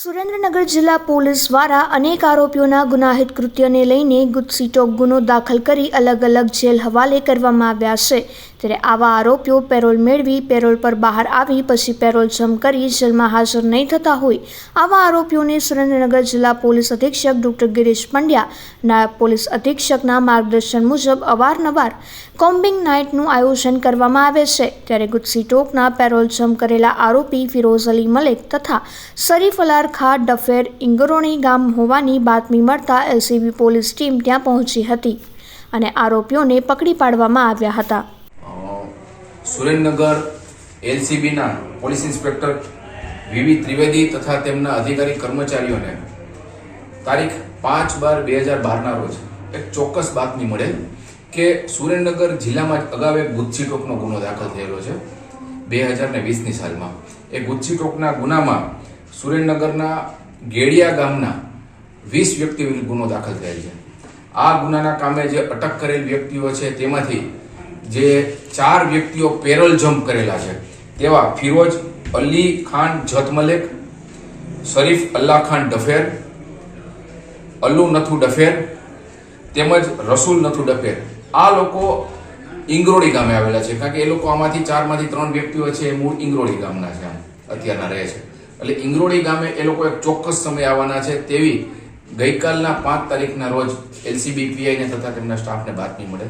સુરેન્દ્રનગર જિલ્લા પોલીસ દ્વારા અનેક આરોપીઓના ગુનાહિત કૃત્યને લઈને ગુજસીટોક ગુનો દાખલ કરી અલગ અલગ જેલ હવાલે કરવામાં આવ્યા છે. ત્યારે આવા આરોપીઓ પેરોલ મેળવી, પેરોલ પર બહાર આવી, પછી પેરોલ જમ કરી જેલમાં હાજર નહીં થતા હોય. આવા આરોપીઓને સુરેન્દ્રનગર જિલ્લા પોલીસ અધિક્ષક ડોક્ટર ગિરીશ પંડ્યા, નાયબ પોલીસ અધિક્ષકના માર્ગદર્શન મુજબ અવારનવાર કોમ્બિંગ નાઇટનું આયોજન કરવામાં આવે છે. ત્યારે ગુત્સીટોકના પેરોલ જમ કરેલા આરોપી ફિરોઝ અલી મલેક તથા શરીફ અલાર ખા ડફેર ઇંગરોણી ગામ હોવાની બાતમી મળતા એલસીબી પોલીસ ટીમ ત્યાં પહોંચી હતી અને આરોપીઓને પકડી પાડવામાં આવ્યા હતા. Surendranagar એલસીબીના police inspector V V Trivedi તથા તેમના અધિકારી કર્મચારીઓને તારીખ પાંચ બાર બે હજાર બારના રોજ એક ચોક્કસ બાતમી મળેલ કે સુરેન્દ્રનગર જિલ્લામાં જ અગાઉ એક ગુચ્છી ટોકનો ગુનો દાખલ થયેલો છે. બે હજાર ને વીસની સાલમાં. એ ગુચ્છી ટોકના ગુનામાં સુરેન્દ્રનગરના ગેડિયા ગામના વીસ વ્યક્તિ વિરુદ્ધ ગુનો દાખલ થયેલ છે. આ ગુનાના કામે જે અટક કરેલ વ્યક્તિઓ છે, તેમાંથી જે ચાર વ્યક્તિઓ પેરોલ જમ્પ કરેલા છે, તેવા ફિરોજ અલી ખાન જતમલેક શરીફ અલ્લાહ ખાન ડફેર, અલ્લુ નથુ ડફેર, તેમજ રસૂલ નથુ ડફેર. આ લોકો ઇંગરોડી ગામે આવેલા છે, કારણ કે એ લોકો આમાંથી ચારમાંથી ત્રણ વ્યક્તિઓ છે, એ મૂળ ઇંગરોળી ગામના છે અત્યારના રહે છે. એટલે ઇંગરોળી ગામે એ લોકો એક ચોક્કસ સમય આવવાના છે તેવી ગઈકાલના પાંચ તારીખના રોજ એલસીબીપીઆઈને તથા તેમના સ્ટાફને બાતમી મળે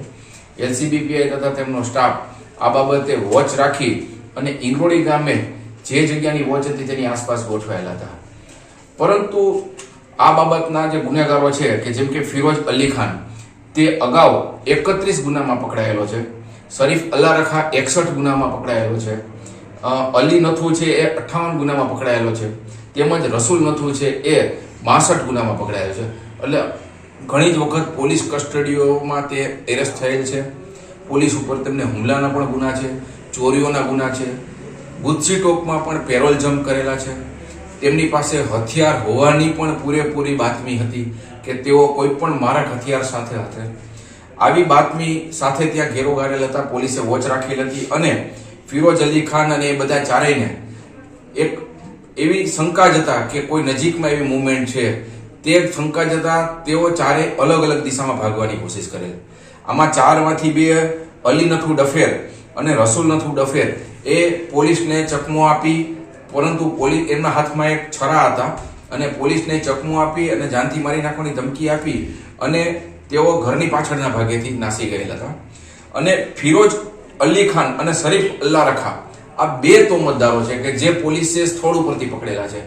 એલસીબીપીઆઈ તથા તેમનો સ્ટાફ આ બાબતે વોચ રાખી અને ઇંગરોળી ગામે જે જગ્યાની વોચ હતી તેની આસપાસ ગોઠવાયેલા હતા. પરંતુ આ બાબતના જે ગુનેગારો છે કે જેમ કે ફિરોજ અલી ખાન, તે અગાઉ એકત્રીસ ગુનામાં પકડાયેલો છે. શરીફ અલ્લા રખા એકસઠ ગુનામાં પકડાયેલો છે. અલી નથુ છે એ અઠ્ઠાવન ગુનામાં પકડાયેલો છે. તેમજ રસૂલ નથુ છે એ બાસઠ ગુનામાં પકડાયેલો છે. એટલે ઘણી જ વખત પોલીસ કસ્ટડીઓમાં તે એરેસ્ટ થયેલ છે. પોલીસ ઉપર તેમને હુમલાના પણ ગુના છે, ચોરીઓના ગુના છે. ગુજસી ટોકમાં પણ પેરોલ જમ્પ કરેલા છે. તેમની પાસે હથિયાર હોવાની પણ પૂરેપૂરી બાતમી હતી કે તેઓ કોઈ પણ મારક હથિયાર સાથે હતા આવી બાતમી સાથે ત્યાં ઘેરો ગાડેલ હતા, પોલીસે વોચ રાખેલ હતી અને ફિરોજ અલી ખાન અને એ બધા ચારેયને એક એવી શંકા જતા કે કોઈ નજીકમાં એવી મુવમેન્ટ છે. તે શંકા જતા તેઓ ચારે અલગ અલગ દિશામાં ભાગવાની કોશિશ કરે. આમાં ચારમાંથી બે અલી નથુ ડફેર અને રસૂલ નથુ ડફેર. એ પોલીસને ચકમો આપી, પરંતુ પોલીસ એમના હાથમાં એક છરા હતા અને પોલીસને ચકમો આપી અને જાનથી મારી નાખવાની ધમકી આપી અને તેઓ ઘરની પાછળના ભાગેથી નાસી ગયેલા હતા. અને ફિરોજ અલી ખાન અને શરીફ અલ્લા રખા. આ બે તોમતદારો છે કે જે પોલીસે સ્થળ ઉપરથી પકડેલા છે.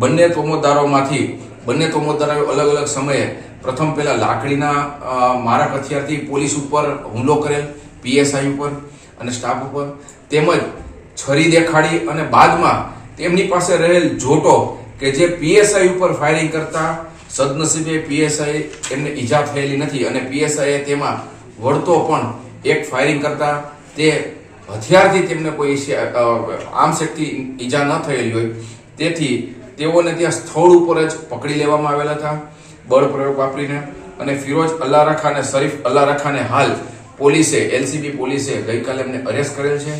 બંને તોમતદારોમાંથી, બંને તોમતદારોએ અલગ અલગ સમયે પ્રથમ પહેલા લાકડીના મારક હથિયારથી પોલીસ ઉપર હુમલો કરેલ, પીએસઆઈ ઉપર અને સ્ટાફ ઉપર. તેમજ છરી દેખાડી અને બાદમાં તેમની પાસે રહેલ જોટો કે જે પીએસઆઈ ઉપર ફાયરિંગ કરતા સદનસીબે પીએસઆઈ એમને ઈજા થયેલી નથી અને પીએસઆઈએ તેમાં વળતો પણ એક ફાયરિંગ કરતા તે હથિયારથી તેમને કોઈ આમ શક્તિ ઈજા ન થયેલી હોય. તેથી તેઓને ત્યાં સ્થળ ઉપર જ પકડી લેવામાં આવેલા હતા, બળ પ્રયોગ વાપરીને. અને ફિરોજ અલ્લા રખા અને શરીફ અલ્લા રખાને હાલ પોલીસે, એલસીબી પોલીસે ગઈકાલે એમને અરેસ્ટ કરેલ છે.